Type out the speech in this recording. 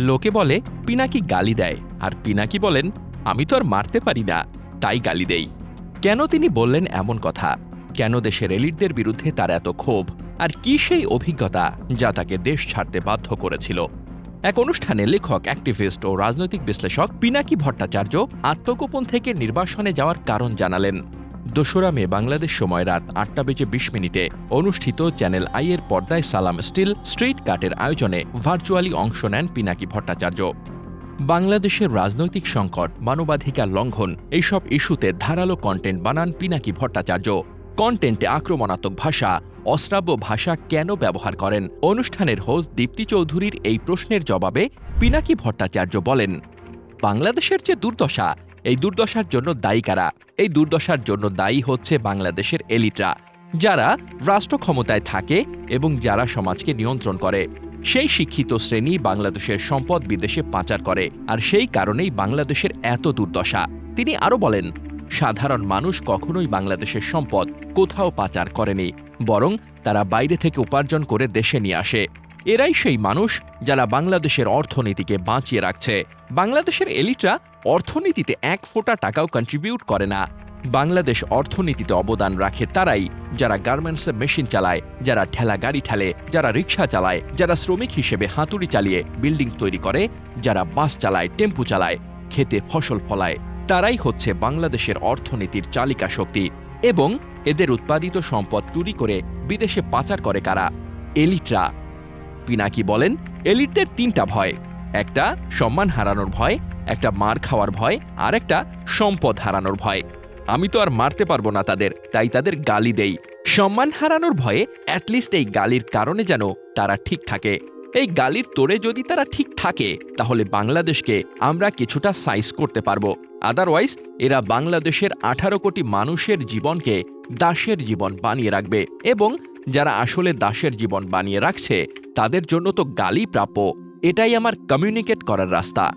লোকে বলে, পিনাকি গালি দেয়। আর পিনাকি বলেন, আমি তো আর মারতে পারি না, তাই গালি দেই। কেন তিনি বললেন এমন কথা? কেন দেশের এলিটদের বিরুদ্ধে তার এত ক্ষোভ? আর কি সেই অভিজ্ঞতা যা তাকে দেশ ছাড়তে বাধ্য করেছিল? এক অনুষ্ঠানে লেখক, অ্যাক্টিভিস্ট ও রাজনৈতিক বিশ্লেষক পিনাকি ভট্টাচার্য আত্মগোপন থেকে নির্বাসনে যাওয়ার কারণ জানালেন। দোসরা মে বাংলাদেশ সময় রাত আটটা বেজে বিশ মিনিটে অনুষ্ঠিত চ্যানেল আইয়ের পর্দায় সালাম স্টিল স্ট্রিট কাটের আয়োজনে ভার্চুয়ালি অংশ নেন পিনাকি ভট্টাচার্য। বাংলাদেশের রাজনৈতিক সংকট, মানবাধিকার লঙ্ঘন, এইসব ইস্যুতে ধারালো কন্টেন্ট বানান পিনাকি ভট্টাচার্য। কন্টেন্টে আক্রমণাত্মক ভাষা অশ্রাব্য ভাষা কেন ব্যবহার করেন? অনুষ্ঠানের হোস্ট দীপ্তি চৌধুরীর এই প্রশ্নের জবাবে পিনাকি ভট্টাচার্য বলেন, বাংলাদেশের যে দুর্দশা এই দুর্দশার জন্য দায়ী কারা? এই দুর্দশার জন্য দায়ী হচ্ছে বাংলাদেশের এলিটরা, যারা রাষ্ট্র ক্ষমতায় থাকে এবং যারা সমাজকে নিয়ন্ত্রণ করে। সেই শিক্ষিত শ্রেণি বাংলাদেশের সম্পদ বিদেশে পাচার করে, আর সেই কারণেই বাংলাদেশের এত দুর্দশা। তিনি আরও বলেন, সাধারণ মানুষ কখনোই বাংলাদেশের সম্পদ কোথাও পাচার করেনি, বরং তারা বাইরে থেকে উপার্জন করে দেশে নিয়ে আসে। এরাই সেই মানুষ যারা বাংলাদেশের অর্থনীতিকে বাঁচিয়ে রাখছে। বাংলাদেশের এলিটরা অর্থনীতিতে এক ফোঁটা টাকাও কন্ট্রিবিউট করে না। বাংলাদেশ অর্থনীতিতে অবদান রাখে তারাই, যারা গার্মেন্টসে মেশিন চালায়, যারা ঠেলা গাড়ি ঠেলে, যারা রিক্সা চালায়, যারা শ্রমিক হিসেবে হাতুড়ি চালিয়ে বিল্ডিং তৈরি করে, যারা বাস চালায় টেম্পু চালায় খেতে ফসল ফলায়। তারাই হচ্ছে বাংলাদেশের অর্থনীতির চালিকা শক্তি এবং এদের উৎপাদিত সম্পদ চুরি করে বিদেশে পাচার করে কারা? এলিটরা পিনাকি বলেন, এলিটদের তিনটা ভয়। একটা, সম্মান হারানোর ভয়, একটা, মার খাওয়ার ভয়, আর একটা, সম্পদ হারানোর ভয়। আমি তো আর মারতে পারব না তাদের, তাই তাদের গালি দেই। সম্মান হারানোর ভয়ে অ্যাটলিস্ট এই গালির কারণে যেন তারা ঠিক থাকে। এই গালির তোড়ে যদি তারা ঠিক থাকে, তাহলে বাংলাদেশকে আমরা কিছুটা সাইজ করতে পারব। আদারওয়াইজ এরা বাংলাদেশের আঠারো কোটি মানুষের জীবনকে দাসের জীবন বানিয়ে রাখবে এবং যারা আসলে দাসের জীবন বানিয়ে রাখছে তাদের জন্য তো গালি প্রাপ্য। এটাই আমার কমিউনিকেট করার রাস্তা।